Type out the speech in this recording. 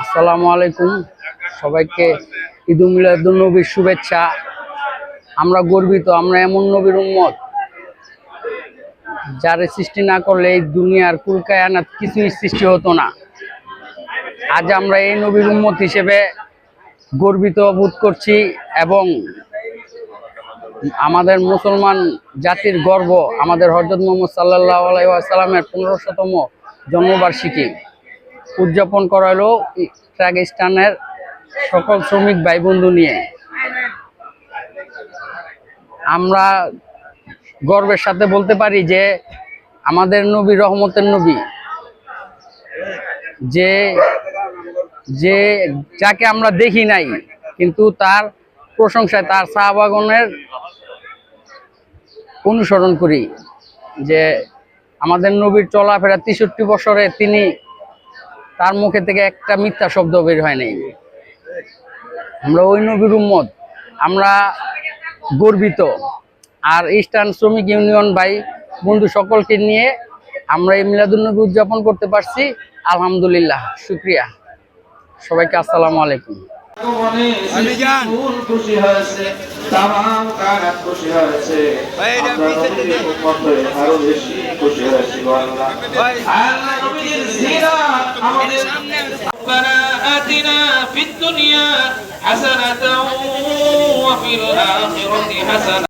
আসসালামু আলাইকুম। সবাইকে ঈদ নবীর শুভেচ্ছা। আমরা গর্বিত, আমরা এমন নবীর উম্মত যারে সৃষ্টি না করলে এই দুনিয়ার কুলকায় আনাত কিছুই সৃষ্টি হতো না। আজ আমরা এই নবীর উম্মত হিসেবে গর্বিত বোধ করছি এবং আমাদের মুসলমান জাতির গর্ব আমাদের হজরত মোহাম্মদ সাল্লাহ আলাইসাল্লামের পনেরো শতম জন্মবার্ষিকী। উদযাপন করা হলো ট্রাগিস্তানের সকল শ্রমিক ভাই বন্ধু নিয়ে। আমরা গর্বের সাথে বলতে পারি যে আমাদের নবী রহমতের নবী, যে যে যাকে আমরা দেখি নাই, কিন্তু তার প্রশংসায়, তার সাহাবাগনের অনুসরণ করি যে আমাদের নবীর চলাফেরা তেষট্টি বছরে তিনি তার মুখে থেকে একটা মিথ্যা শব্দ বের হয় নাই। আমরা ওই নবীর উম্মত। আমরা গর্বিত। আর ইস্টার্ন শ্রমিক ইউনিয়ন ভাই বন্ধু সকলকে নিয়ে আমরা এই মিলাদুলনবী উদযাপন করতে পারছি। আলহামদুলিল্লাহ শুক্রিয়া। সবাইকে আসসালামু আলাইকুম। খুশি হয়েছে খুশি হয়েছে আরও বেশি খুশি হয়েছি আল্লাহ ভাই। আল্লাহ নবীর জিয়ারত আমাদের ربنا آتنا في الدنيا حسنة وفي الآخرة حسنة